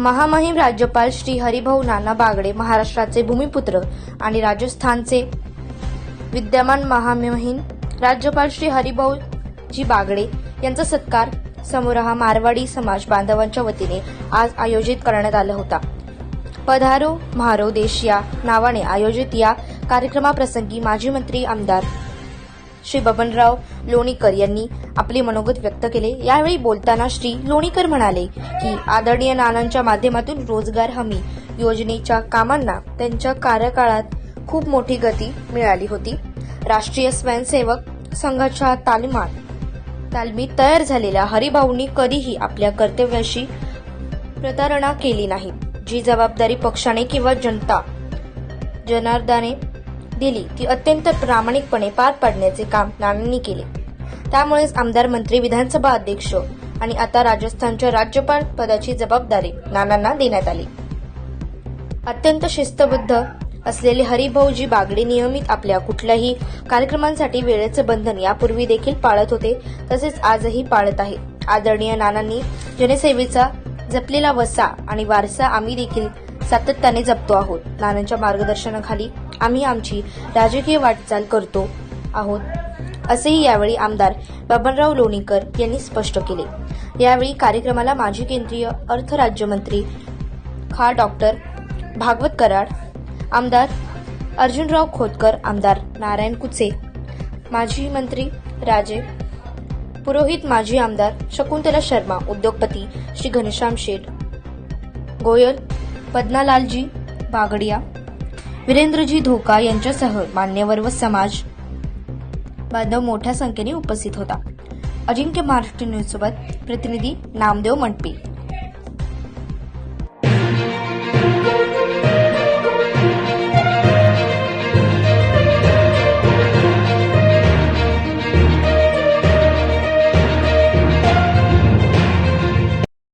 महामहिम राज्यपाल श्री हरिभाऊ नाना बागडे महाराष्ट्राचे भूमिपुत्र आणि राजस्थानचे विद्यमान महामहिम राज्यपाल श्री हरिभाऊ जी बागडे यांचा सत्कार समोरहा मारवाडी समाज बांधवांच्या वतीने आज आयोजित करण्यात आला होता. पधारो म्हारो देश या नावाने आयोजित या कार्यक्रमाप्रसंगी माजी मंत्री आमदार श्री बबनराव लोणीकर यांनी आपले मनोगत व्यक्त केले. यावेळी बोलताना श्री लोणीकर म्हणाले की आदरणीय नानांच्या माध्यमातून रोजगार हमी योजनेच्या कामांना त्यांच्या कार्यकाळात खूप मोठी गती मिळाली होती. राष्ट्रीय स्वयंसेवक संघाच्या तालिमात तालमीत तयार झालेल्या हरिभाऊंनी कधीही आपल्या कर्तव्याशी प्रतारणा केली नाही. जी जबाबदारी पक्षाने किंवा जनता जनार्दाने दिली ती अत्यंत प्रामाणिकपणे पार पाडण्याचे काम नानांनी केले. त्यामुळेच आमदार मंत्री विधानसभा अध्यक्ष आणि आता राजस्थानच्या राज्यपाल पदाची जबाबदारी नानांना देण्यात आली. अत्यंत शिस्तबद्ध असलेले हरिभाऊजी बागडे नियमित आपल्या कुठल्याही कार्यक्रमांसाठी वेळेचं बंधन यापूर्वी देखील पाळत होते तसेच आजही पाळत आहे. आदरणीय नानांनी जनसेवेचा जपलेला वसा आणि वारसा आम्ही देखील सातत्याने जपतो आहोत. नानांच्या मार्गदर्शनाखाली आम्ही आमची राजकीय वाटचाल करतो आहोत असेही यावेळी आमदार बबनराव लोणीकर यांनी स्पष्ट केले. यावेळी कार्यक्रमाला माजी केंद्रीय अर्थ राज्यमंत्री खा डॉक्टर भागवत कराड आमदार अर्जुनराव खोतकर आमदार नारायण कुचे माजी मंत्री राजे पुरोहित माजी आमदार शकुंतला शर्मा उद्योगपती श्री घनश्याम शेठ गोयल पद्मालालजी बागडिया वीरेंद्रजी धोका यांच्यासह मान्यवर व समाज बांधव मोठ्या संख्येने उपस्थित होता. अजिंक्य महाराष्ट्र न्यूज सोबत प्रतिनिधी नामदेव मंडपी.